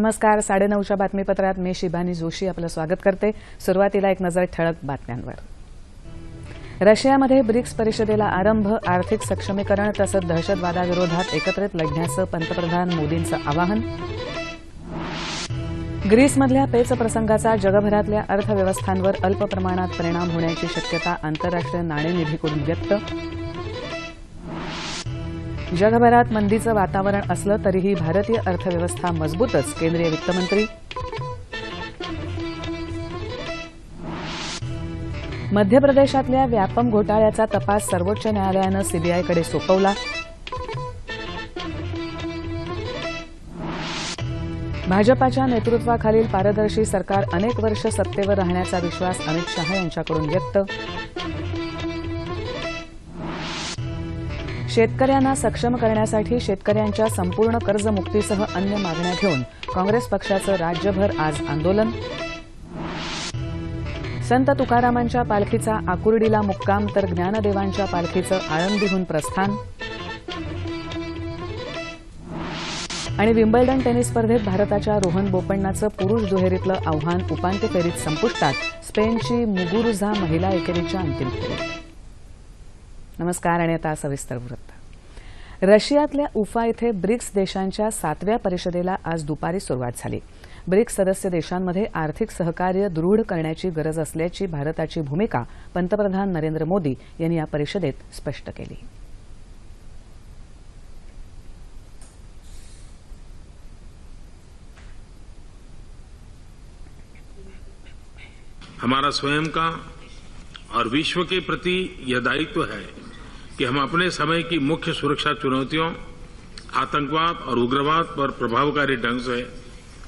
नमस्कार साडेनऊच्या बातमीपत्रात मी शिबानी जोशी आपलं स्वागत करते. सुरुवातीला एक नजर ठळक बातम्यांवर. रशियामध्ये ब्रिक्स परिषदेला आरंभ आर्थिक सक्षमीकरण तसंच दहशतवादाविरोधात एकत्रित लढण्याचं पंतप्रधान मोदींचं आवाहन. ग्रीसमधल्या पेच प्रसंगाचा जगभरातल्या अर्थव्यवस्थांवर अल्प प्रमाणात परिणाम होण्याची शक्यता आंतरराष्ट्रीय नाणेनिधीकडून व्यक्त. जगभरात मंदीचं वातावरण असलं तरीही भारतीय अर्थव्यवस्था मजबूतच केंद्रीय वित्तमंत्री. मध्य प्रदेशातल्या व्यापम घोटाळ्याचा तपास सर्वोच्च न्यायालयानं सीबीआयकडे सोपवला. भाजपाच्या नेतृत्वाखालील पारदर्शी सरकार अनेक वर्ष सत्तेवर राहण्याचा विश्वास अमित शहा यांच्याकडून व्यक्त. शेतकऱ्यांना सक्षम करण्यासाठी शेतकऱ्यांच्या संपूर्ण कर्जमुक्तीसह अन्य मागण्या घेऊन काँग्रेस पक्षाचं राज्यभर आज आंदोलन. संत तुकारामांच्या पालखीचा आकुर्डीला मुक्काम तर ज्ञानदेवांच्या पालखीचं आळंदीहून प्रस्थान. आणि विम्बल्डन टेनिस स्पर्धेत भारताच्या रोहन बोपण्णाचं पुरुष दुहेरीतलं आव्हान उपांत्य फेरीत संपुष्टात स्पेनची मुगुरुझा महिला एकेरीच्या अंतिम फेरीत. नमस्कार आणि आता सविस्तर वृत्त. रशियातल्या उफा इथे ब्रिक्स देशांच्या सातव्या परिषदेला आज दुपारी सुरुवात झाली. ब्रिक्स सदस्य देशांमध्ये आर्थिक सहकार्य दृढ करण्याची गरज असल्याची भारताची भूमिका पंतप्रधान नरेंद्र मोदी यांनी या परिषदेत स्पष्ट केली. हमारा स्वयं का और विश्व के प्रति यह दायित्व है कि हम अपने समय की मुख्य सुरक्षा चुनौतियों, आतंकवाद और उग्रवाद पर प्रभावकारी ढंग से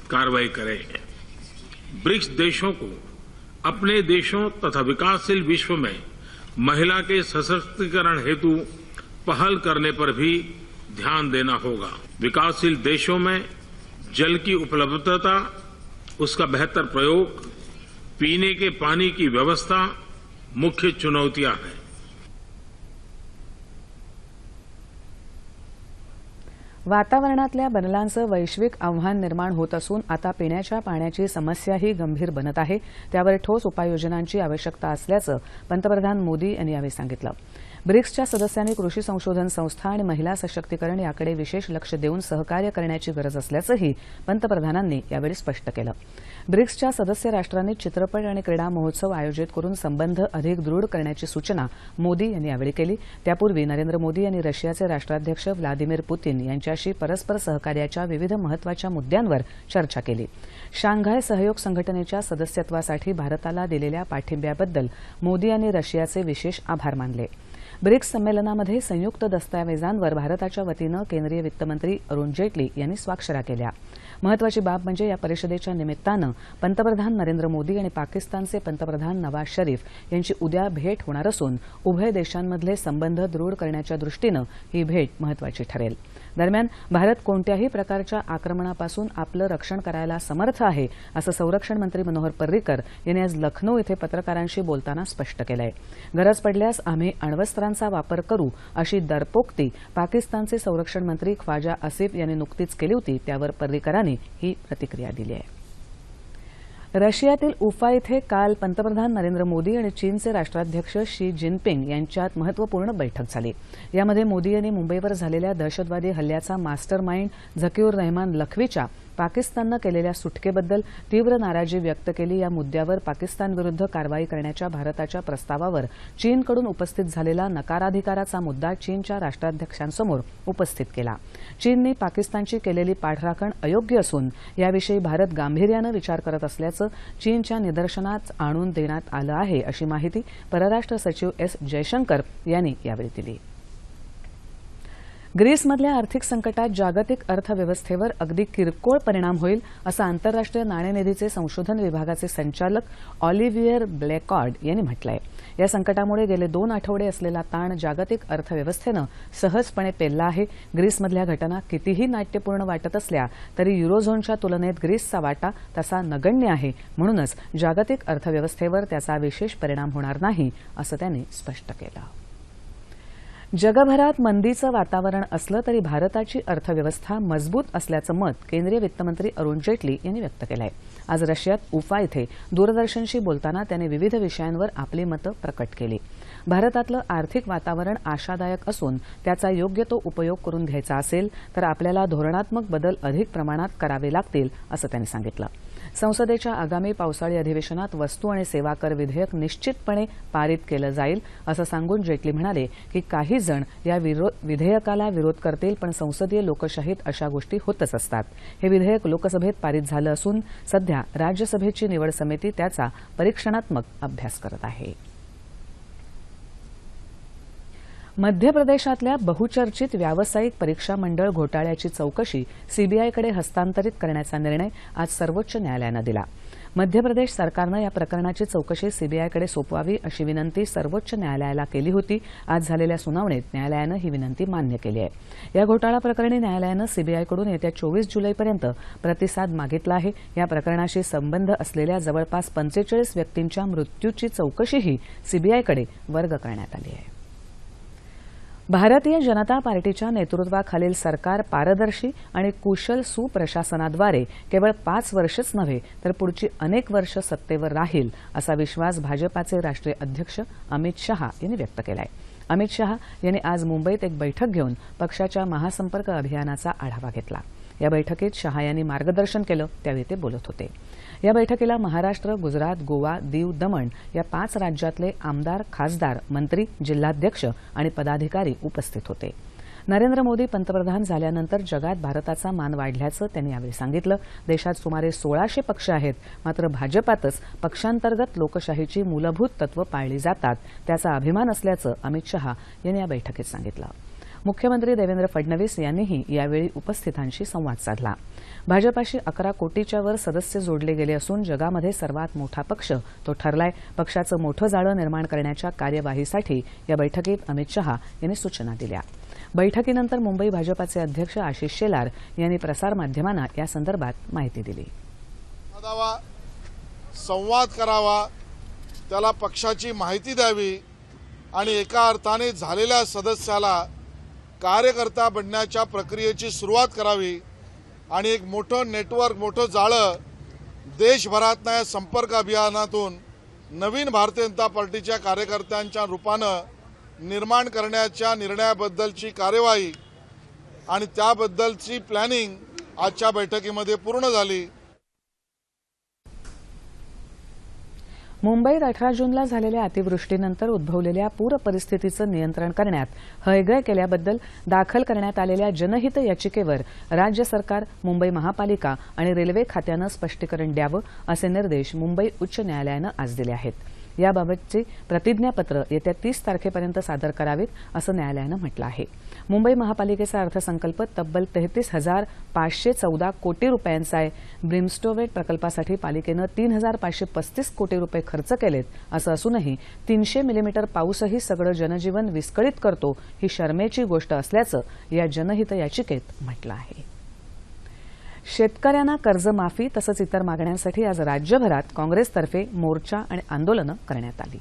कार्रवाई करें। ब्रिक्स देशों को अपने देशों तथा विकासशील विश्व में महिला के सशक्तिकरण हेतु पहल करने पर भी ध्यान देना होगा। विकासशील देशों में जल की उपलब्धता, उसका बेहतर प्रयोग, पीने के पानी की व्यवस्था मुख्य चुनौतियाँ हैं। वातावरणातल्या बदलांचं वैश्विक आव्हान निर्माण होत असून आता पिण्याच्या पाण्याची समस्याही गंभीर बनत आहे. त्यावर ठोस उपाययोजनांची आवश्यकता असल्याचं पंतप्रधान मोदी यांनी यावेळी सांगितलं. ब्रिक्सच्या सदस्यांनी कृषी संशोधन संस्था आणि महिला सशक्तीकरण याकडे विशेष लक्ष देऊन सहकार्य करण्याची गरज असल्याचंही पंतप्रधानांनी यावेळी स्पष्ट केलं. ब्रिक्सच्या सदस्य राष्ट्रांनी चित्रपट आणि क्रीडा महोत्सव आयोजित करून संबंध अधिक दृढ करण्याची सूचना मोदी यांनी यावेळी केली. त्यापूर्वी नरेंद्र मोदी यांनी रशियाचे राष्ट्राध्यक्ष व्लादिमीर पुतीन यांच्याशी परस्पर सहकार्याच्या विविध महत्त्वाच्या मुद्द्यांवर चर्चा केली. शांघाय सहयोग संघटनेच्या सदस्यत्वासाठी भारताला दिलेल्या पाठिंब्याबद्दल मोदी यांनी रशियाचे विशेष आभार मानले. ब्रिक्स संमेलनामध्ये संयुक्त दस्तावेजांवर भारताच्या वतीनं केंद्रीय वित्तमंत्री अरुण जेटली यांनी स्वाक्षऱ्या केल्या. महत्वाची बाब म्हणजे या परिषदेच्या निमित्तानं पंतप्रधान नरेंद्र मोदी आणि पाकिस्तानचे पंतप्रधान नवाज शरीफ यांची उद्या भेट होणार असून उभय देशांमधले संबंध दृढ करण्याच्या दृष्टीनं ही भेट महत्वाची ठरेल. दरम्यान भारत कोणत्याही प्रकारच्या आक्रमणापासून आपलं रक्षण करायला समर्थ आहे असं संरक्षण मंत्री मनोहर पर्रिकर यांनी आज लखनौ इथं पत्रकारांशी बोलताना स्पष्ट केलंय. गरज पडल्यास आम्ही अण्वस्त्रांचा वापर करू अशी दरपोक्ती पाकिस्तानचे संरक्षण मंत्री ख्वाजा आसिफ यांनी नुकतीच केली होती त्यावर पर्रिकरांनी ही प्रतिक्रिया दिली आहे. रशियातील उफा इथे काल पंतप्रधान नरेंद्र मोदी आणि चीनचे राष्ट्राध्यक्ष शी जिनपिंग यांच्यात महत्त्वपूर्ण बैठक झाली. यामध्ये मोदी यांनी मुंबईवर झालेल्या दहशतवादी हल्ल्याचा मास्टर माइंड झकीउर रहमान लखवीच्या पाकिस्ताननं केलेल्या सुटकेबद्दल तीव्र नाराजी व्यक्त केली. या मुद्द्यावर पाकिस्तानविरुद्ध कारवाई करण्याच्या भारताच्या प्रस्तावावर चीनकडून उपस्थित झालेला नकाराधिकाराचा मुद्दा चीनच्या राष्ट्राध्यक्षांसमोर उपस्थित केला. चीनने पाकिस्तानची केलेली पाठराखण अयोग्य असून याविषयी भारत गांभीर्यानं विचार करत असल्याचं चीनच्या निदर्शनात आणून देण्यात आलं आहे अशी माहिती परराष्ट्र सचिव एस जयशंकर यांनी यावेळी दिली. ग्रीसमधल्या आर्थिक संकटात जागतिक अर्थव्यवस्थेवर अगदी किरकोळ परिणाम होईल असं आंतरराष्ट्रीय नाणेनिधीचे संशोधन विभागाचे संचालक ऑलिव्हियर ब्लॅकॉर्ड यांनी म्हटलंय. या संकटामुळे गेले दोन आठवडे असलेला ताण जागतिक अर्थव्यवस्थेनं सहजपणे पेलला आहे. ग्रीसमधल्या घटना कितीही नाट्यपूर्ण वाटत असल्या तरी युरोझोनच्या तुलनेत ग्रीसचा वाटा तसा नगण्य आहे. म्हणूनच जागतिक अर्थव्यवस्थेवर त्याचा विशेष परिणाम होणार नाही असं त्यांनी स्पष्ट केलं. जगभरात मंदीचं वातावरण असलं तरी भारताची अर्थव्यवस्था मजबूत असल्याचं मत केंद्रीय वित्तमंत्री अरुण जेटली यांनी व्यक्त केलं आहे आज रशियात उफा इथे. दूरदर्शनशी बोलताना त्यांनी विविध विषयांवर आपली मतं प्रकट केली. भारतातलं आर्थिक वातावरण आशादायक असून त्याचा योग्य तो उपयोग करून घ्यायचा असेल तर आपल्याला धोरणात्मक बदल अधिक प्रमाणात करावे लागतील असं त्यांनी सांगितलं. संसदेच्या आगामी पावसाळी अधिवेशनात वस्तू आणि सेवा कर विधेयक निश्चितपणे पारित केलं जाईल असं सांगून जेटली म्हणाले की काही जण या विधेयकाला विरोध करतील पण संसदीय लोकशाहीत अशा गोष्टी होतच असतात. हे विधेयक लोकसभेत पारित झालं असून सध्या राज्यसभेची निवड समिती त्याचा परीक्षणात्मक अभ्यास करत आहे. मध्य प्रदेशातल्या बहुचर्चित व्यावसायिक परीक्षा मंडळ घोटाळ्याची चौकशी सीबीआयकडे हस्तांतरित करण्याचा निर्णय आज सर्वोच्च न्यायालयानं दिला. मध्य प्रदेश सरकारनं या प्रकरणाची चौकशी सीबीआयकडे सोपवावी अशी विनंती सर्वोच्च न्यायालयाला केली होती. आज झालेल्या सुनावणीत न्यायालयानं ही विनंती मान्य केली आहे. या घोटाळा प्रकरणी न्यायालयानं सीबीआयकडून येत्या चोवीस जुलैपर्यंत प्रतिसाद मागितला आहे. या प्रकरणाशी संबंध असलेल्या जवळपास पंचेचाळीस व्यक्तींच्या मृत्यूची चौकशीही सीबीआयकडे वर्ग करण्यात आली आहे. भारतीय जनता पार्टीच्या नेतृत्वाखालील सरकार पारदर्शी आणि कुशल सुप्रशासनाद्वारे केवळ पाच वर्षच नव्हे तर पुढची अनेक वर्ष सत्तेवर राहील असा विश्वास भाजपाचे राष्ट्रीय अध्यक्ष अमित शहा यांनी व्यक्त केला आहे अमित शहा यांनी आज मुंबईत एक बैठक घेऊन पक्षाच्या महासंपर्क अभियानाचा आढावा घेतला. या बैठकीत शहा यांनी मार्गदर्शन केलं त्यावेळी ते बोलत होते. या बैठकीला महाराष्ट्र गुजरात गोवा दीव दमण या पाच राज्यातले आमदार खासदार मंत्री जिल्हाध्यक्ष आणि पदाधिकारी उपस्थित होते. नरेंद्र मोदी पंतप्रधान झाल्यानंतर जगात भारताचा मान वाढल्याचं त्यांनी यावेळी सांगितलं. देशात सुमारे सोळाशे पक्ष आहेत मात्र भाजपातच पक्षांतर्गत लोकशाहीची मूलभूत तत्व पाळली जातात त्याचा अभिमान असल्याचं अमित शहा यांनी या बैठकीत सांगितलं. मुख्यमंत्री देवेंद्र फडणवीस यांनीही यावेळी उपस्थितांशी संवाद साधला. भाजपाशी अकरा कोटीच्या वर सदस्य जोडले गेले असून जगामध्ये सर्वात मोठा पक्ष तो ठरलाय. पक्षाचं मोठं जाळं निर्माण करण्याच्या कार्यवाहीसाठी या बैठकीत अमित शहा यांनी सूचना दिल्या. बैठकीनंतर मुंबई भाजपाचे अध्यक्ष आशिष शेलार यांनी प्रसारमाध्यमांना यासंदर्भात माहिती दिली. संवाद करावा त्याला पक्षाची माहिती द्यावी आणि एका अर्थाने झालेल्या सदस्याला कार्यकर्ता बनण्याच्या प्रक्रियेची सुरुवात करावी आणि एक मोठं नेटवर्क मोठं जाळं देशभरातनं या संपर्क अभियानातून नवीन भारतीय जनता पार्टीच्या कार्यकर्त्यांच्या रूपानं निर्माण करण्याच्या निर्णयाबद्दलची कार्यवाही आणि त्याबद्दलची प्लॅनिंग आजच्या बैठकीमध्ये पूर्ण झाली. मुंबईत अठरा जूनला झालेल्या अतिवृष्टीनंतर उद्भवलेल्या पूर परिस्थितीचं नियंत्रण करण्यात हयगय केल्याबद्दल दाखल करण्यात आलेल्या जनहित याचिकेवर राज्य सरकार मुंबई महापालिका आणि रेल्वे खात्यानं स्पष्टीकरण द्यावं असे निर्देश मुंबई उच्च न्यायालयानं आज दिले आहेत. याबाबतची प्रतिज्ञापत्र येत्या तीस तारखेपर्यंत सादर करावीत असं न्यायालयानं म्हटलं आहे. मुंबई महापालिकेचा अर्थसंकल्प तब्बल तेहतीस हजार पाचशे चौदा कोटी रुपयांचा आहे. ब्रिमस्टोवेट प्रकल्पासाठी पालिकेनं तीन हजार पाचशे पस्तीस कोटी रुपये खर्च केलेत असं असूनही तीनशे मिलीमीटर पाऊसही सगळं जनजीवन विस्कळीत करतो ही शर्मेची गोष्ट असल्याचं या जनहित याचिकेत म्हटलं आहे. शेतकऱ्यांना कर्जमाफी तसंच इतर मागण्यांसाठी आज राज्यभरात काँग्रेसतर्फे मोर्चा आणि आंदोलनं करण्यात आली.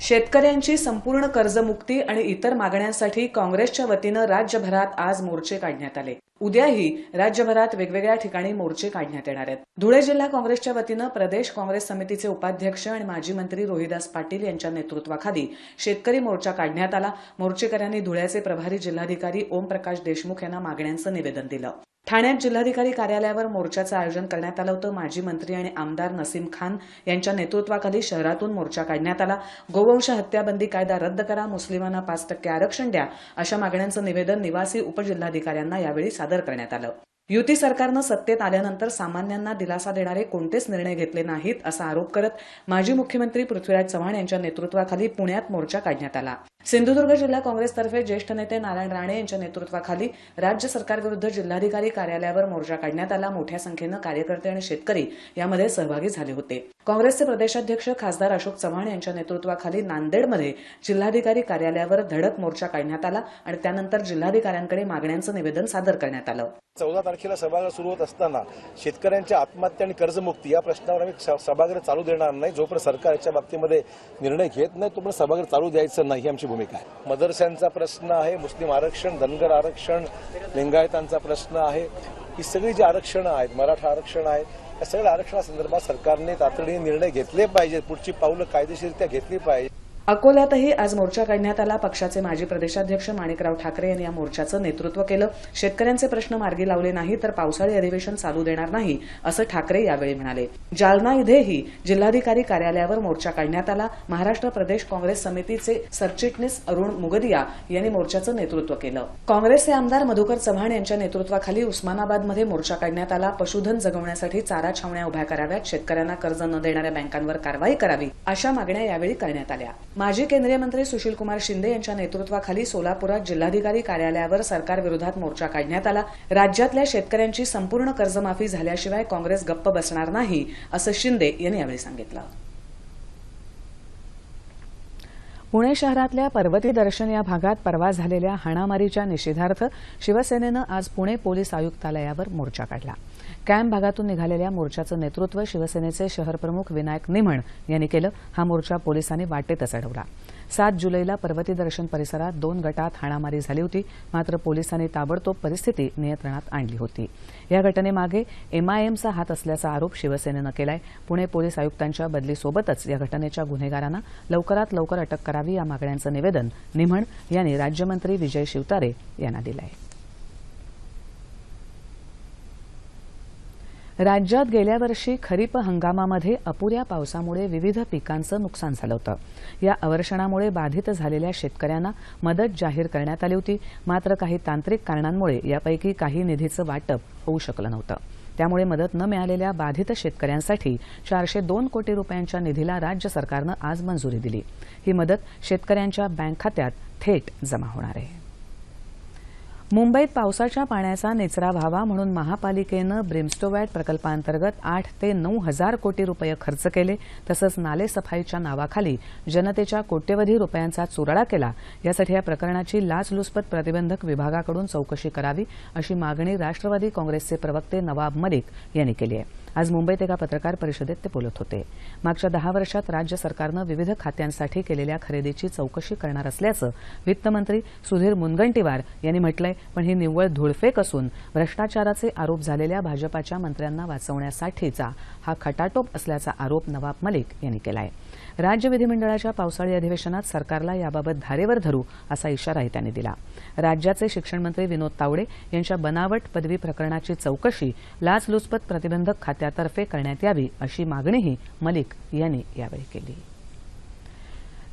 शेतकऱ्यांची संपूर्ण कर्जमुक्ती आणि इतर मागण्यांसाठी काँग्रेसच्या वतीनं राज्यभरात आज मोर्चे काढण्यात आले. उद्याही राज्यभरात वेगवेगळ्या ठिकाणी मोर्चे काढण्यात येणार आहेत. धुळे जिल्हा काँग्रेसच्या वतीनं प्रदेश काँग्रेस समितीचे उपाध्यक्ष आणि माजी मंत्री रोहिदास पाटील यांच्या नेतृत्वाखाली शेतकरी मोर्चा काढण्यात आला. मोर्चेकऱ्यांनी धुळ्याचे प्रभारी जिल्हाधिकारी ओमप्रकाश देशमुख यांना मागण्यांचं निवेदन दिलं. ठाण्यात जिल्हाधिकारी कार्यालयावर मोर्चाचं आयोजन करण्यात आलं होतं. माजी मंत्री आणि आमदार नसीम खान यांच्या नेतृत्वाखाली शहरातून मोर्चा काढण्यात आला. गोवंश हत्याबंदी कायदा रद्द करा मुस्लिमांना पाच टक्के आरक्षण द्या अशा मागण्यांचं निवेदन निवासी उपजिल्हाधिकाऱ्यांना यावेळी सादर करण्यात आलं. युती सरकारनं सत्तेत आल्यानंतर सामान्यांना दिलासा देणारे कोणतेच निर्णय घेतले नाहीत असा आरोप करत माजी मुख्यमंत्री पृथ्वीराज चव्हाण यांच्या नेतृत्वाखाली पुण्यात मोर्चा काढण्यात आला. सिंधुदुर्ग जिल्हा काँग्रेसतर्फे ज्येष्ठ नेते नारायण राणे यांच्या नेतृत्वाखाली राज्य सरकारविरुद्ध जिल्हाधिकारी कार्यालयावर मोर्चा काढण्यात आला. मोठ्या संख्येनं कार्यकर्ते आणि शेतकरी यामध्ये सहभागी झाले होते. काँग्रेसचे प्रदेशाध्यक्ष खासदार अशोक चव्हाण यांच्या नेतृत्वाखाली नांदेडमध्ये जिल्हाधिकारी कार्यालयावर धडक मोर्चा काढण्यात आला आणि त्यानंतर जिल्हाधिकाऱ्यांकडे मागण्यांचं निवेदन सादर करण्यात आलं. चौदा तारखेला सभागृह सुरू होत असताना शेतकऱ्यांच्या आत्महत्या आणि कर्जमुक्ती या प्रश्नावर आम्ही स- सभागृह चालू देणार नाही जोपर्यंत सरकार याच्या बाबतीमध्ये निर्णय घेत नाही तोपर्यंत सभागृह चालू द्यायचं नाही ही आमची भूमिका आहे. मदरस्यांचा प्रश्न आहे मुस्लिम आरक्षण धनगर आरक्षण लिंगायतांचा प्रश्न आहे. ही सगळी जी आरक्षणं आहेत मराठा आरक्षण आहे या सगळ्या आरक्षणासंदर्भात सरकारने तातडीने निर्णय घेतले पाहिजेत. पुढची पावलं कायदेशीरित्या घेतली पाहिजे अकोल्यातही आज मोर्चा काढण्यात आला. पक्षाचे माजी प्रदेशाध्यक्ष माणिकराव ठाकरे यांनी या मोर्चाचं नेतृत्व केलं. शेतकऱ्यांचे प्रश्न मार्गी लावले नाही तर पावसाळी अधिवेशन चालू देणार नाही असं ठाकरे यावेळी म्हणाले. जालना इथेही जिल्हाधिकारी कार्यालयावर मोर्चा काढण्यात आला. महाराष्ट्र प्रदेश काँग्रेस समितीचे सरचिटणीस अरुण मुगदिया यांनी मोर्चाचं नेतृत्व केलं. काँग्रेसचे आमदार मधुकर चव्हाण यांच्या नेतृत्वाखाली उस्मानाबादमध्ये मोर्चा काढण्यात आला. पशुधन जगवण्यासाठी चारा छावण्या उभ्या कराव्यात. शेतकऱ्यांना कर्ज न देणाऱ्या बँकांवर कारवाई करावी अशा मागण्या यावेळी करण्यात आल्या. माजी केंद्रीय मंत्री सुशीलकुमार शिंदे यांच्या नेतृत्वाखाली सोलापुरात जिल्हाधिकारी कार्यालयावर सरकारविरोधात मोर्चा काढण्यात आला. राज्यातल्या शेतकऱ्यांची संपूर्ण कर्जमाफी झाल्याशिवाय काँग्रेस गप्प बसणार नाही असं शिंदे यांनी यावेळी सांगितलं. पुणे शहरातल्या पर्वती दर्शन या भागात परवा झालेल्या हाणामारीच्या निषेधार्थ शिवसेनेनं आज पुणे पोलीस आयुक्तालयावर मोर्चा काढला. कॅम्प भागातून निघालेल्या मोर्चाचं नेतृत्व शिवसेनेचे शहरप्रमुख विनायक निमण यांनी केलं हा मोर्चा पोलिसांनी वाटेतच अडवला. सात जुलैला पर्वती दर्शन परिसरात दोन गटात हाणामारी झाली होती मात्र पोलिसांनी ताबडतोब परिस्थिती नियंत्रणात आणली होती. या घटनेमागे एमआयएमचा हात असल्याचा आरोप शिवसेनेनं केलाय. पुणे पोलीस आयुक्तांच्या बदलीसोबतच या घटनेच्या गुन्हेगारांना लवकरात लवकर अटक करावी या मागण्यांचं निवेदन निमण यांनी राज्यमंत्री विजय शिवतारे यांना दिलं आहे राज्यात गेल्या वर्षी खरीप हंगामामध्ये अपुऱ्या पावसामुळे विविध पिकांचं नुकसान झालं होतं. या अवर्षणामुळे बाधित झालेल्या शेतकऱ्यांना मदत जाहीर करण्यात आली होती. मात्र काही तांत्रिक कारणांमुळे यापैकी काही निधीचं वाटप होऊ शकलं नव्हतं. त्यामुळे मदत न मिळालेल्या बाधित शेतकऱ्यांसाठी चारशे दोन कोटी रुपयांच्या निधीला राज्य सरकारनं आज मंजुरी दिली. ही मदत शेतकऱ्यांच्या बँक खात्यात थेट जमा होणार आहे. मुंबईत पावसाच्या पाण्याचा निचरा व्हावा म्हणून महापालिकेनं ब्रिमस्टोवॅट प्रकल्पांतर्गत आठ ते नऊ हजार कोटी रुपये खर्च केले. तसंच नालेसफाईच्या नावाखाली जनतेच्या कोट्यवधी रुपयांचा चुराडा केला. यासाठी या प्रकरणाची लाचलुचपत प्रतिबंधक विभागाकडून चौकशी करावी अशी मागणी राष्ट्रवादी काँग्रेसचे प्रवक्ते नवाब मलिक यांनी केली आहे. आज मुंबईत एका पत्रकार परिषदेत ते बोलत होते. मागच्या दहा वर्षात राज्य सरकारनं विविध खात्यांसाठी केलेल्या खरेदीची चौकशी करणार असल्याचं वित्तमंत्री सुधीर मुनगंटीवार यांनी म्हटलंय पण ही निव्वळ धुळफेक असून भ्रष्टाचाराचे आरोप झालेल्या भाजपाच्या मंत्र्यांना वाचवण्यासाठीचा हा खटाटोप असल्याचा आरोप नवाब मलिक यांनी केला आहे राज्य विधिमंडळाच्या पावसाळी अधिवेशनात सरकारला याबाबत धारेवर धरू असा इशाराही त्यांनी दिला. राज्याचे शिक्षण मंत्री विनोद तावडे यांच्या बनावट पदवी प्रकरणाची चौकशी लाचलुचपत प्रतिबंधक खात्यातर्फे करण्यात यावी अशी मागणीही मलिक यांनी यावेळी केली.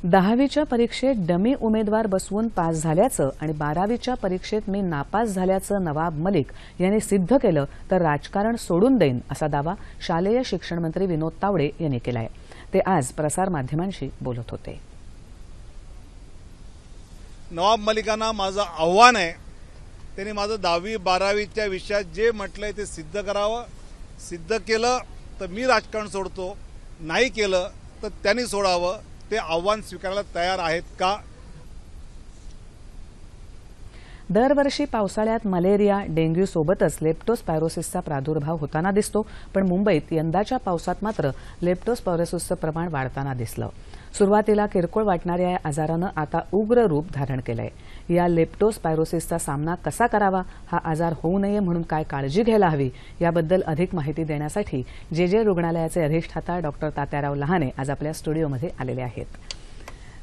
दहावीच्या परीक्षेत डमी उमेदवार बसवून पास झाल्याचं आणि बारावीच्या परीक्षेत मी नापास झाल्याचं नवाब मलिक यांनी सिद्ध केलं तर राजकारण सोडून देईन असा दावा शालेय शिक्षण मंत्री विनोद तावडे यांनी केला आहे ते आज प्रसारमाध्यमांशी बोलत होते. नवाब मलिकांना माझं आव्हान आहे. त्यांनी माझं दहावी बारावीच्या विषयात जे म्हटलंय ते सिद्ध करावं. सिद्ध केलं तर मी राजकारण सोडतो. नाही केलं तर त्यांनी सोडावं. ते आव्हान स्वीकारायला तयार आहेत का? दरवर्षी पावसाळ्यात मलेरिया डेंग्यू सोबतच लेप्टोस्पायरोसिसचा प्रादुर्भाव होताना दिसतो पण मुंबईत यंदाच्या पावसात मात्र लेप्टोस्पायरोसिसचं प्रमाण वाढताना दिसलं. सुरुवातीला किरकोळ वाटणाऱ्या या आजारानं आता उग्र रूप धारण केलंय. या लेप्टोस्पायरोसिसचा सामना कसा करावा हा आजार होऊ नये म्हणून काय काळजी घ्यायला हवी याबद्दल अधिक माहिती देण्यासाठी जे जे रुग्णालयाचे अधिष्ठाता डॉक्टर तात्याराव लहाने आज आपल्या स्टुडिओमध्ये आलेले आहेत.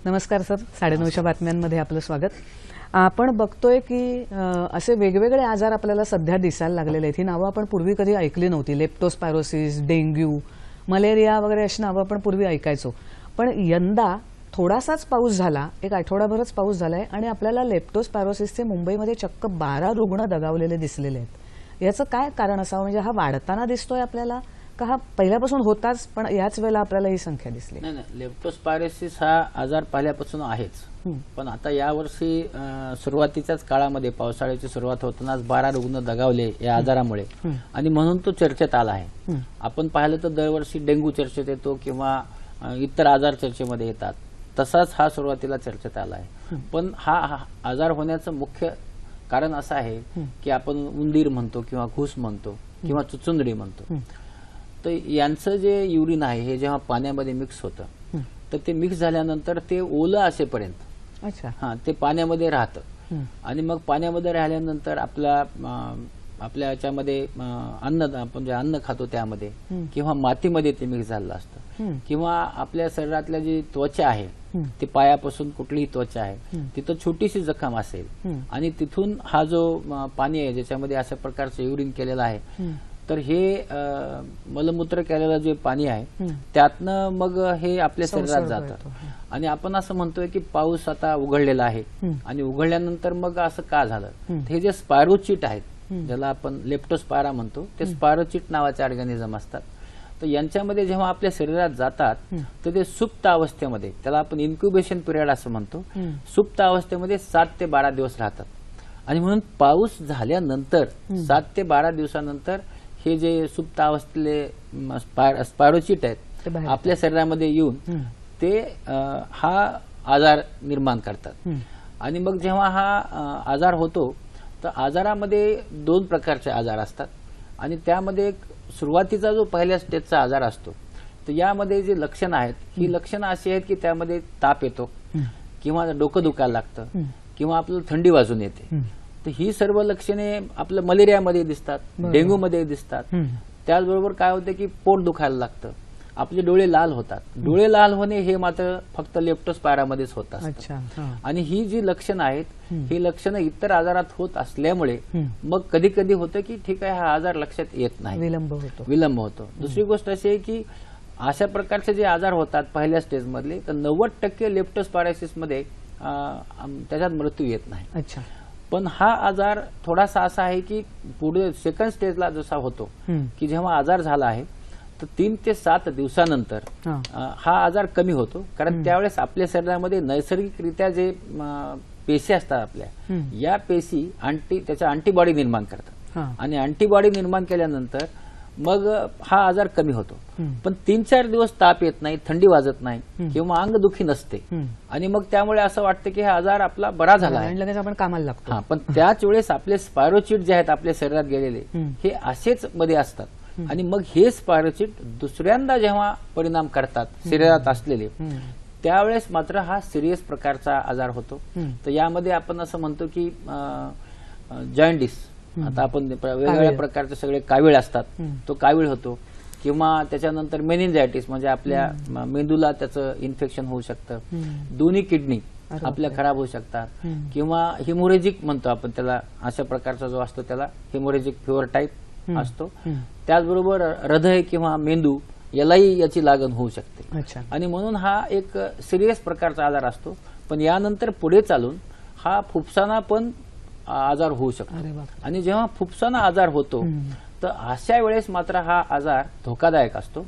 नमस्कार सर. साडेनऊच्या बातम्यांमध्ये आपलं स्वागत. आपण बघतोय की असे वेगवेगळे आजार आपल्याला सध्या दिसायला लागलेले आहेत. ही नावं आपण पूर्वी कधी ऐकली नव्हती. लेप्टोस्पायरोसिस डेंग्यू मलेरिया वगैरे अशी नावं आपण पूर्वी ऐकायचो. पण यंदा थोडासाच पाऊस झाला एक आठवडाभरच पाऊस झालाय आणि आपल्याला लेप्टोस्पायरोसिसचे मुंबईमध्ये चक्क बारा रुग्ण दगावलेले दिसलेले आहेत. याचं काय कारण असावं? म्हणजे हा वाढताना दिसतोय आपल्याला? का हा पहिल्यापासून होताच पण याच वेळेला आपल्याला ही संख्या दिसली. नाही नाही लेप्टोस्पायरोसिस हा आजार पहिल्यापासून आहेच. पण आता यावर्षी सुरुवातीच्याच काळामध्ये पावसाळ्याची सुरुवात होतानाच बारा रुग्ण दगावले या आजारामुळे. आणि म्हणून तो चर्चेत आला आहे. आपण पाहिलं तर दरवर्षी डेंग्यू चर्चेत येतो किंवा इतर आजार चर्चेमध्ये येतात. तसाच हा सुरुवातीला चर्चेत आला आहे. पण हा हा आजार होण्याचं मुख्य कारण असं आहे की आपण उंदीर म्हणतो किंवा घुस म्हणतो किंवा चुचुंदडी म्हणतो. तर यांचं जे युरिन आहे हे जेव्हा पाण्यामध्ये मिक्स होतं तर ते मिक्स झाल्यानंतर ते ओलं असेपर्यंत. अच्छा. हा ते पाण्यामध्ये राहतं. आणि मग पाण्यामध्ये राहिल्यानंतर आपल्या आपल्या याच्यामध्ये अन्न आपण जे अन्न खातो त्यामध्ये किंवा मातीमध्ये ते मिक्स झालेलं असतं. किंवा आपल्या शरीरातल्या जी त्वचा आहे ती पायापासून कुठलीही त्वचा आहे तिथं छोटीशी जखम असेल आणि तिथून हा जो पाणी आहे ज्याच्यामध्ये अशा प्रकारचं युरिन केलेलं आहे तर हे मलमूत्र केलेलं जे पाणी आहे त्यातनं मग हे आपल्या शरीरात जातं. आणि आपण असं म्हणतोय की पाऊस आता उघडलेला आहे. आणि उघडल्यानंतर मग असं का झालं? हे. जे स्पायरोचिट आहेत ज्याला आपण लेप्टोस्पायरा म्हणतो ते स्पायरोचिट नावाचे ऑर्गॅनिझम असतात. तर यांच्यामध्ये जेव्हा आपल्या शरीरात जातात तर ते सुप्त अवस्थेमध्ये त्याला आपण इन्क्युबेशन पिरियड असं म्हणतो सुप्त अवस्थेमध्ये सात ते बारा दिवस राहतात. आणि म्हणून पाऊस झाल्यानंतर सात ते बारा दिवसानंतर हे जे सुप्त स्पाय- स्पायरोचिट आहेत आपल्या शरीरामध्ये येऊन ते हा आजार निर्माण करतात. आणि मग जेव्हा हा आजार होतो तर आजारामध्ये दोन प्रकारचे आजार असतात. आणि त्यामध्ये एक सुरुवातीचा जो पहिल्या स्टेजचा आजार असतो तर यामध्ये जे लक्षणं आहेत ही लक्षणं अशी आहेत की त्यामध्ये ताप येतो किंवा डोकं दुखायला लागतं किंवा आपल्याला थंडी वाजून येते. तर ही सर्व लक्षणे आपल्या मलेरियामध्ये दिसतात डेंग्यूमध्ये दिसतात. त्याचबरोबर काय होतं की पोट दुखायला लागतं. आपले डोळे लाल होतात. डोळे लाल होणे हे मात्र फक्त लेप्टोस्पायरामध्येच होत असतं. अच्छा हा. आणि ही जी लक्षणं आहेत ही लक्षणं इतर आजारात होत असल्यामुळे मग कधी कधी होतं की ठीक आहे हा आजार लक्षात येत नाही. विलंब होतो. विलंब होतो. दुसरी गोष्ट अशी आहे की अशा प्रकारचे जे आजार होतात पहिल्या स्टेजमधले तर नव्वद टक्के लेप्टोस्पायरोसिसमध्ये त्याच्यात मृत्यू येत नाही. अच्छा. पण हा आजार थोडासा असा आहे की पुढे सेकंड स्टेजला जसा होतो. की जेव्हा आजार झाला आहे तर तीन ते सात दिवसानंतर हा. आजार कमी होतो कारण त्यावेळेस आपल्या शरीरामध्ये नैसर्गिकरित्या जे पेशी असतात आपल्या या पेशी अँटी त्याच्या अँटीबॉडी निर्माण करतात. आणि अँटीबॉडी निर्माण केल्यानंतर मग हा आजार कमी होतो. पण तीन चार दिवस ताप येत नाही थंडी वाजत नाही किंवा अंगदुखी नसते. आणि मग त्यामुळे असं वाटतं की हा आजार आपला बरा झाला आणि लगेच आपण कामाला लागतो. पण त्याच वेळेस आपले स्पायरोचिट जे आहेत आपल्या शरीरात गेलेले हे असेच मध्ये असतात. आणि मग हे स्पायरोचिट दुसऱ्यांदा जेव्हा परिणाम करतात शरीरात असलेले त्यावेळेस मात्र हा सिरियस प्रकारचा आजार होतो. तर यामध्ये आपण असं म्हणतो की जॉईंडिस आता आपण वेगवेगळ्या प्रकारचे सगळे कावीळ असतात. तो कावीळ होतो. किंवा त्याच्यानंतर मेनिंजायटिस म्हणजे आपल्या मेंदूला त्याचं इन्फेक्शन होऊ शकतं. दोन्ही किडनी आपल्या खराब होऊ शकतात. किंवा हिमोरेजिक म्हणतो आपण त्याला अशा प्रकारचा जो असतो त्याला हिमोरेजिक फिवर टाईप असतो. त्याचबरोबर हृदय किंवा मेंदू यालाही याची लागण होऊ शकते. आणि म्हणून हा एक सिरियस प्रकारचा आजार असतो. पण यानंतर पुढे चालून हा फुफ्साना पण आजार होऊ शकतो. आणि जेव्हा फुफ्साना आजार होतो तर अशा वेळेस मात्र हा आजार धोकादायक असतो.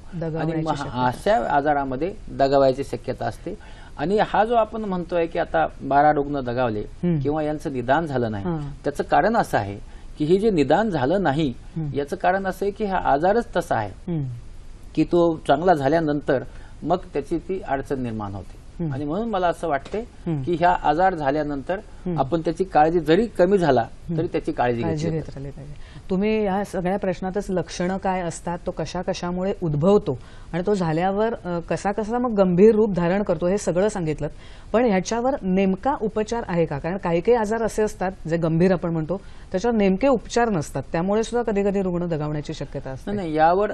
आणि अशा आजारामध्ये दगावायची शक्यता असते. आणि हा जो आपण म्हणतोय की आता बारा रुग्ण दगावले किंवा यांचं निदान झालं नाही. त्याचं कारण असं आहे की हे जे निदान झालं नाही याचं कारण असं आहे की हा आजारच तसा आहे. की तो चांगला झाल्यानंतर मग त्याची ती अडचण निर्माण होते. आणि म्हणून मला असं वाटते की ह्या आजार झाल्यानंतर आपण त्याची काळजी जरी कमी झाला तरी त्याची काळजी घेतली घेत राहिली पाहिजे. तुम्ही या सगळ्या प्रश्नातच लक्षणं काय असतात तो कशा कशामुळे उद्भवतो? आणि तो झाल्यावर कसा कसा मग गंभीर रूप धारण करतो हे सगळं सांगितलं. पण ह्याच्यावर नेमका उपचार आहे का? कारण काही काही आजार असे असतात जे गंभीर आपण म्हणतो त्याच्यावर नेमके उपचार नसतात. त्यामुळे सुद्धा कधी कधी रुग्ण दगावण्याची शक्यता असते. नाही यावर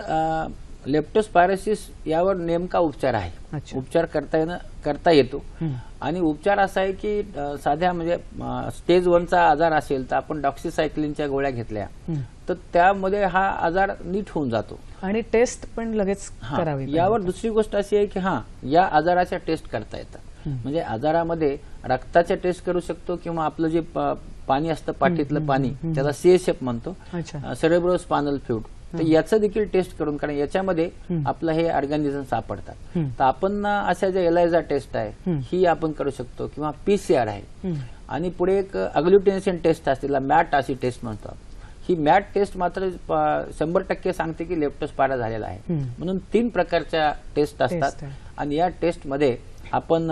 लेप्टोस्पायरोसिस यावर नेमका उपचार आहे. उपचार करता येणं करता येतो. आणि उपचार असा आहे की साध्या म्हणजे स्टेज वनचा आजार असेल तर आपण डॉक्सिसायक्लिनच्या गोळ्या घेतल्या तर त्यामध्ये हा आजार नीट होऊन जातो. आणि टेस्ट पण लगेच करावी. यावर दुसरी गोष्ट अशी आहे की हा या आजाराच्या टेस्ट करता येतात. म्हणजे आजारामध्ये रक्ताच्या टेस्ट करू शकतो किंवा आपलं जे पाणी असतं पाठीतलं पाणी त्याला सीएसएफ म्हणतो. सेरेब्रो स्पानल फ्लूड तर याचं देखील टेस्ट करून कारण याच्यामध्ये आपलं हे ऑर्गॅनिझम सापडतात. तर आपण अशा ज्या एलायझा टेस्ट आहे ही आपण करू शकतो. किंवा पीसीआर आहे. आणि पुढे एक अग्ल्युटेनेशन टेस्ट असते तिला मॅट अशी टेस्ट म्हणतो. ही मॅट टेस्ट मात्र शंभर टक्के सांगते की लेप्टोस्पायरा झालेला आहे. म्हणून तीन प्रकारच्या टेस्ट असतात. आणि या टेस्टमध्ये आपण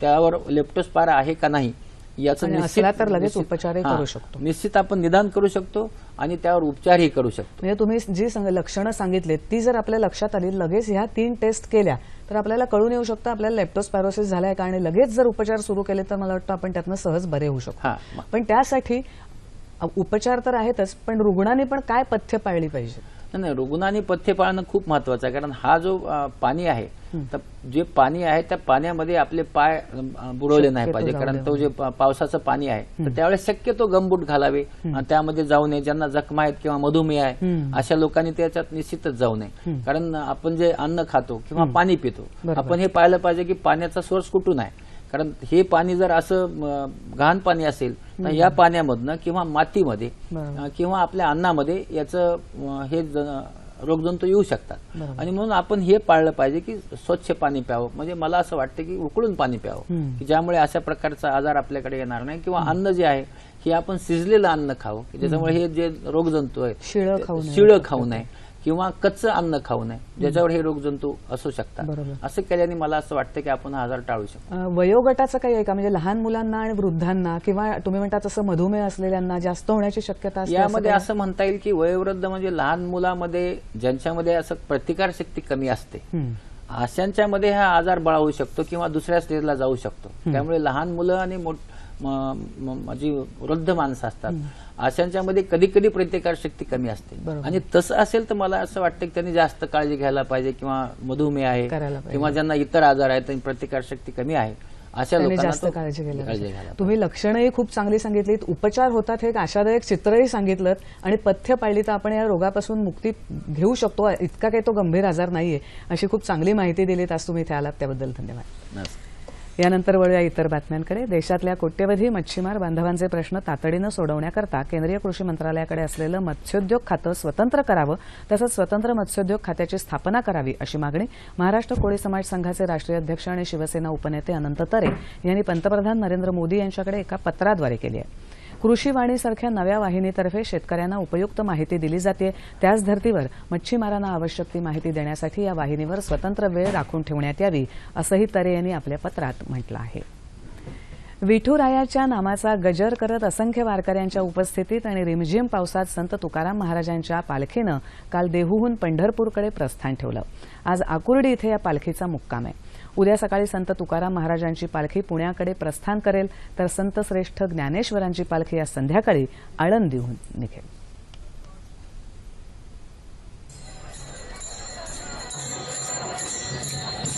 त्यावर लेप्टोस्पायरा आहे का नाही याचं असला तर लगेच उपचारही करू शकतो. निश्चित आपण निदान करू शकतो आणि त्यावर उपचारही करू शकतो. म्हणजे तुम्ही जी लक्षणं सांगितलीत ती जर आपल्या लक्षात आली लगेच ह्या तीन टेस्ट केल्या तर आपल्याला कळून येऊ शकतं आपल्याला लेप्टोस्पायरोसिस झालाय का? आणि लगेच जर उपचार सुरू केले तर मला वाटतं आपण त्यातनं सहज बरे होऊ शकतो. पण त्यासाठी उपचार तर आहेतच पण रुग्णांनी पण काय पथ्य पाळली पाहिजे? नाही, रुग्णांनी पथ्य पाळणं खूप महत्वाचं आहे. कारण हा जो पाणी आहे तर जे पाणी आहे त्या पाण्यामध्ये आपले पाय बुडवले नाही पाहिजे. कारण. तो जे पावसाचं पाणी आहे तर त्यावेळेस शक्यतो गमबूट घालावे. आणि त्यामध्ये जाऊ नये. ज्यांना जखमा आहेत किंवा मधुमेह आहे अशा लोकांनी त्याच्यात निश्चितच जाऊ नये. कारण आपण जे अन्न खातो किंवा पाणी पितो. आपण हे पाहिलं पाहिजे की पाण्याचा सोर्स कुठून आहे? कारण हे पाणी जर असं घाण पाणी असेल तर या पाण्यामधनं किंवा मातीमध्ये किंवा आपल्या अन्नामध्ये याचं हे रोगजंतू येऊ शकतात. आणि म्हणून आपण हे पाळलं पाहिजे की स्वच्छ पाणी प्यावं. म्हणजे मला असं वाटतं की उकळून पाणी प्यावं. की ज्यामुळे अशा प्रकारचा आजार आपल्याकडे येणार नाही किंवा अन्न जे आहे हे आपण शिजलेलं अन्न खावं. की ज्याच्यामुळे हे जे रोगजंतू आहेत शिळं खाऊ नये. किंवा कच्चं अन्न खाऊ नये ज्याच्यावर हे रोगजंतू असू शकतात. असं केल्याने मला असं वाटतं की आपण हा आजार टाळू शकतो वयोगटाचं काही आहे का म्हणजे लहान मुलांना आणि वृद्धांना किंवा तुम्ही म्हणता तसं मधुमेह असलेल्यांना जास्त होण्याची शक्यता यामध्ये? असं म्हणता येईल की वयोवृद्ध म्हणजे लहान मुलामध्ये ज्यांच्यामध्ये असं प्रतिकारशक्ती कमी असते. अशांच्यामध्ये हा आजार बळा होऊ शकतो किंवा दुसऱ्या स्टेजला जाऊ शकतो त्यामुळे लहान मुलं आणि मोठ म- म- जी वृद्ध माणसं असतात. अशांच्यामध्ये कधी कधी प्रतिकार शक्ती कमी असते. आणि तसं असेल तर मला असं वाटतं की त्यांनी जास्त काळजी घ्यायला पाहिजे किंवा मधुमेह आहे. किंवा ज्यांना इतर आजार आहेत त्यांनी प्रतिकार शक्ती कमी आहे. अशा जास्त काळजी घ्यायला तुम्ही लक्षणंही खूप चांगली सांगितलीत. उपचार होतात हे एक आशादायक चित्रही सांगितलं आणि पथ्य पाळली तर आपण या रोगापासून मुक्ती घेऊ शकतो. इतका काही तो गंभीर आजार नाहीये. अशी खूप चांगली माहिती दिलीत. आज तुम्ही इथे आलात. त्याबद्दल धन्यवाद. यानंतर वळूया इतर बातम्यांकडे. देशातल्या कोट्यवधी मच्छीमार बांधवांचे प्रश्न तातडीनं सोडवण्याकरता केंद्रीय कृषी मंत्रालयाकडे असलेलं मत्स्योद्योग खातं स्वतंत्र करावं तसंच स्वतंत्र मत्स्योद्योग खात्याची स्थापना करावी अशी मागणी महाराष्ट्र कोळी समाज संघाचे राष्ट्रीय अध्यक्ष आणि शिवसेना उपनेते अनंत तरे यांनी पंतप्रधान नरेंद्र मोदी यांच्याकडे एका पत्राद्वारे केली आहे. कृषीवाणीसारख्या नव्या वाहिनीतर्फे शेतकऱ्यांना उपयुक्त माहिती दिली जाते. त्याच धर्तीवर मच्छीमारांना आवश्यक ती माहिती देण्यासाठी या वाहिनीवर स्वतंत्र वेळ राखून ठेवण्यात यावी असंही तरे यांनी आपल्या पत्रात म्हटलं आहे. विठुरायाच्या नामाचा गजर करत असंख्य वारकऱ्यांच्या उपस्थितीत आणि रिमझिम पावसात संत तुकाराम महाराजांच्या पालखीनं काल देहूहून पंढरपूरकडे प्रस्थान ठेवलं. आज आकुर्डी इथे या पालखीचा मुक्काम आहे. उद्या सकाळी संत तुकाराम महाराजांची पालखी पुण्याकडे प्रस्थान करेल. तर संत श्रेष्ठ ज्ञानेश्वरांची पालखी आज संध्याकाळी आळंदीहून निघेल.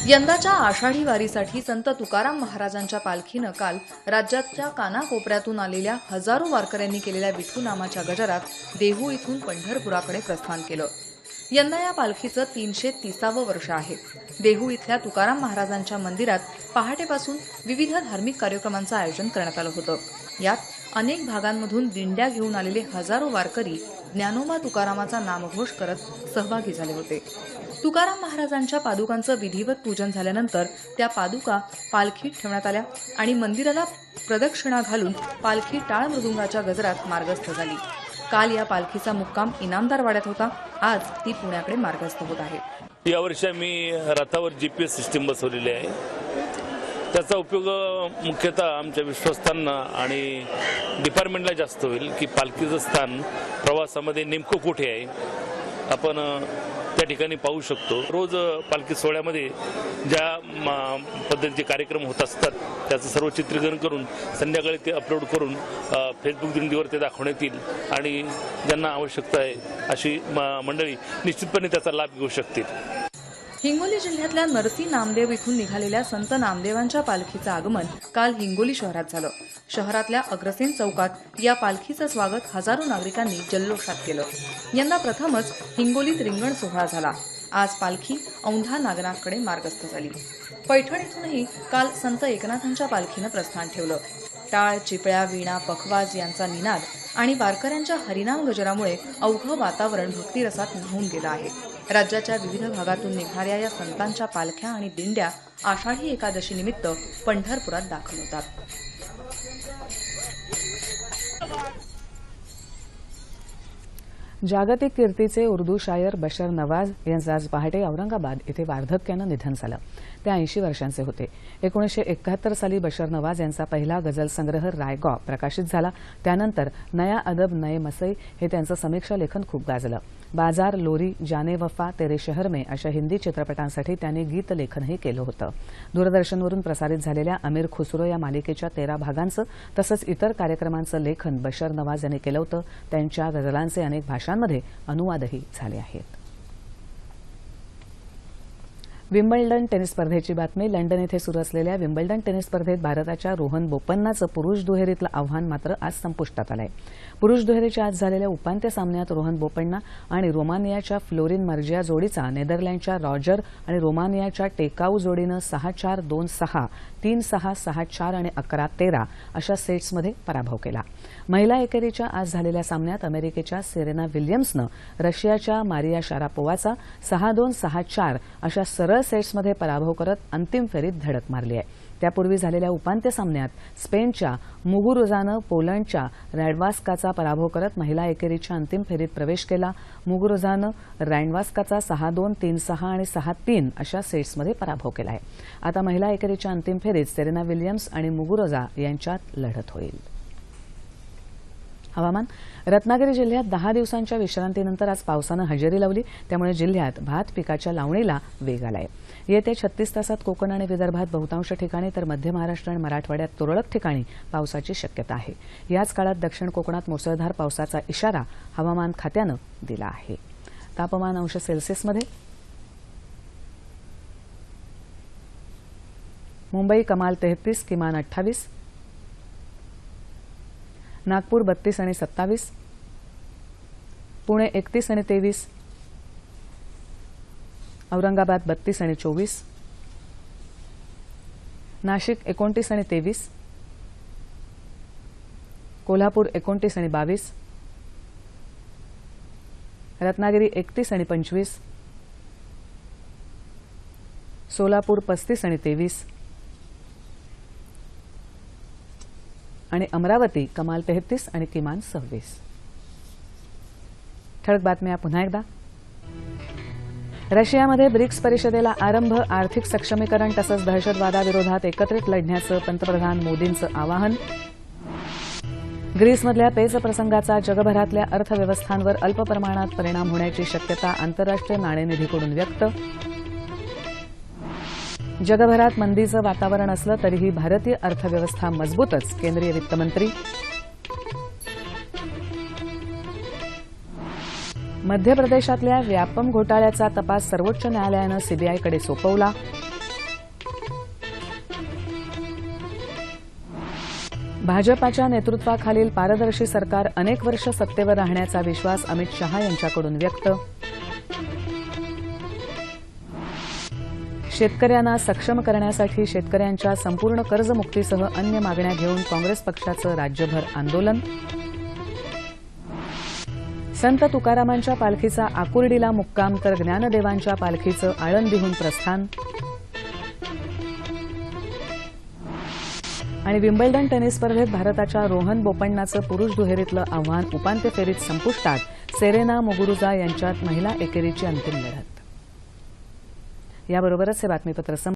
यंदाच्या आषाढी वारीसाठी संत तुकाराम महाराजांच्या पालखीनं काल राज्याच्या कानाकोपऱ्यातून आलेल्या हजारो वारकऱ्यांनी केलेल्या विठू नामाच्या गजरात देहू इथून पंढरपुराकडे प्रस्थान केलं. यंदा या पालखीचं तीनशे तिसावं वर्ष आहे. देहू इथल्या तुकाराम महाराजांच्या मंदिरात पहाटेपासून विविध धार्मिक कार्यक्रमांचं आयोजन करण्यात आलं होतं. यात अनेक भागांमधून दिंड्या घेऊन आलेले हजारो वारकरी ज्ञानोबा तुकारामाचा नामघोष करत सहभागी झाले होते. तुकाराम महाराजांच्या पादुकांचं विधिवत पूजन झाल्यानंतर त्या पादुका पालखीत ठेवण्यात आल्या आणि मंदिराला प्रदक्षिणा घालून पालखी टाळ मृदुंगाच्या गजरात मार्गस्थ झाली. काल या पालखीचा मुक्काम इनामदार वाड्यात होता. आज ती पुण्याकडे मार्गस्थ होत आहे. यावर्षी आम्ही रथावर जी पी एस सिस्टीम बसवलेली आहे. त्याचा उपयोग मुख्यतः आमच्या विश्वस्तांना आणि डिपार्टमेंटला जास्त होईल की पालखीचं स्थान प्रवासामध्ये नेमकं कुठे आहे? आपण त्या ठिकाणी पाहू शकतो. रोज पालखी सोहळ्यामध्ये ज्या पद्धतीचे कार्यक्रम होत असतात त्याचं सर्व चित्रीकरण करून संध्याकाळी ते अपलोड करून फेसबुक दिंडीवर ते दाखवण्यात येईल आणि ज्यांना आवश्यकता आहे अशी मंडळी निश्चितपणे त्याचा लाभ घेऊ शकतील. हिंगोली जिल्ह्यातल्या नरसी नामदेव इथून निघालेल्या संत नामदेवांच्या पालखीचं आगमन काल हिंगोली शहरात झालं. शहरातल्या अग्रसेन चौकात या पालखीचं स्वागत हजारो नागरिकांनी जल्लोषात केलं. यंदा प्रथमच हिंगोलीत रिंगण सोहळा झाला. आज पालखी औंधा नागनाथकडे मार्गस्थ झाली. पैठण इथूनही काल संत एकनाथांच्या पालखीनं प्रस्थान ठेवलं. टाळ चिपळ्या वीणा पखवाज यांचा निनाद आणि वारकऱ्यांच्या हरिनाम गजरामुळे अवघं वातावरण भक्तिरसात न्हावून गेलं आहे. राज्याच्या विविध भागातून निघणाऱ्या या संतांच्या पालख्या आणि दिंड्या आषाढी एकादशी निमित्त पंढरपुरात दाखल होतात. जागतिक कीर्तीचे उर्दू शायर बशर नवाज यांचं आज पहाटे औरंगाबाद इथे वार्धक्यानं निधन झालं. ते ऐंशी वर्षांचे होते. एकोणीसशे एकाहत्तर साली बशर नवाज यांचा पहिला गझल संग्रह रायगॉ प्रकाशित झाला. त्यानंतर नया अदब नये मसई हे त्यांचं समीक्षा लेखन खूप गाजलं. बाजार लोरी जाने वफा तेरे शहर में अशा हिंदी चित्रपटांसाठी त्यांनी गीत लेखनही केलं होतं. दूरदर्शनवरून प्रसारित झालेल्या अमीर खुसरो या मालिकेच्या तेरा भागांचं तसंच इतर कार्यक्रमांचं लेखन बशर नवाज यांनी केलं होतं. त्यांच्या गझलांचे अनेक भाषांमध्ये अनुवादही झाले आहेत. विम्बल्डन टेनिस स्पर्धेची बातमी. लंडन इथं सुरू असलेल्या विम्बल्डन टेनिस स्पर्धेत भारताच्या रोहन बोपन्नाचं पुरुष दुहेरीतलं आव्हान मात्र आज संपुष्टात आलं आहे पुरुष दुहेरीच्या आज झालेल्या उपांत्य सामन्यात रोहन बोपण्णा आणि रोमानियाच्या फ्लोरिन मर्जिया जोडीचा नेदरलँडच्या रॉजर आणि रोमानियाच्या टेकाऊ जोडीनं सहा चार दोन सहा तीन सहा सहा चार आणि अकरा तेरा अशा सेट्समध्ये पराभव केला. महिला एकेरीच्या आज झालेल्या सामन्यात अमेरिकेच्या सेरेना विल्यम्सनं रशियाच्या मारिया शारापोवाचा सहा दोन सहा चार अशा सरळ सेट्समध्ये पराभव करत अंतिम फेरीत धडक मारली आहे. त्यापूर्वी झालेल्या उपांत्य सामन्यात स्पेनच्या मुगुरुझानं पोलंडच्या रॅडवास्काचा पराभव करत महिला एकेरीच्या अंतिम फेरीत प्रवेश केला. मुगुरुझानं रॅडवास्काचा सहा दोन तीन सहा आणि सहा तीन अशा सेट्समध्ये पराभव केला आहे आता महिला एकेरीच्या अंतिम फेरीत सेरेना विल्यम्स आणि मुगुरोझा यांच्यात लढत होईल. हवामान. रत्नागिरी जिल्ह्यात दहा दिवसांच्या विश्रांतीनंतर आज पावसानं हजेरी लावली. त्यामुळे जिल्ह्यात भात पिकाच्या लावणीला वेग आलाय. येत्या छत्तीस तासात कोकण आणि विदर्भात बहुतांश ठिकाणी तर मध्य महाराष्ट्र आणि मराठवाड्यात तुरळक ठिकाणी पावसाची शक्यता आहे. याच काळात दक्षिण कोकणात मुसळधार पावसाचा इशारा हवामान खात्यानं दिला आहे. तापमान अंश सेल्सिअसमध्ये. मुंबई कमाल तेहतीस किमान अठ्ठावीस. नागपूर बत्तीस आणि सत्तावीस. पुणे एकतीस आणि तेवीस. औरंगाबाद बत्तीस आणि चोवीस. नाशिक एकोणतीस आणि तेवीस. कोल्हापूर एकोणतीस आणि बावीस. रत्नागिरी एकतीस आणि पंचवीस. सोलापूर पस्तीस आणि तेवीस. आणि अमरावती कमाल तेहतीस आणि किमान सव्वीस. ठळक बातम्या पुन्हा एकदा. रशियामध्ये ब्रिक्स परिषदेला आरंभ आर्थिक सक्षमीकरण तसंच दहशतवादाविरोधात एकत्रित लढण्याचं पंतप्रधान मोदींचं आवाहन. ग्रीसमधल्या पेच प्रसंगाचा जगभरातल्या अर्थव्यवस्थांवर अल्प प्रमाणात परिणाम होण्याची शक्यता आंतरराष्ट्रीय नाणेनिधीकडून व्यक्त. जगभरात मंदीचं वातावरण असलं तरीही भारतीय अर्थव्यवस्था मजबूतच केंद्रीय वित्तमंत्री. मध्य प्रदेशातल्या व्यापम घोटाळ्याचा तपास सर्वोच्च न्यायालयानं सीबीआयकडे सोपवला. भाजपाच्या नेतृत्वाखालील पारदर्शी सरकार अनेक वर्ष सत्तेवर राहण्याचा विश्वास अमित शहा यांच्याकडून व्यक्त. शेतकऱ्यांना सक्षम करण्यासाठी शेतकऱ्यांच्या संपूर्ण कर्जमुक्तीसह अन्य मागण्या घेऊन काँग्रेस पक्षाचं राज्यभर आंदोलन. संत तुकारामांच्या पालखीचा आकुर्डीला मुक्काम तर ज्ञानदेवांच्या पालखीचं आळंदीहून प्रस्थान. आणि विम्बल्डन टेनिस स्पर्धेत भारताच्या रोहन बोपण्णाचं पुरुष दुहेरीतलं आव्हान उपांत्य फेरीत संपुष्टात सेरेना मुगुरुजा यांच्यात महिला एकेरीची अंतिम लढत. याबरोबरच हे बातमीपत्र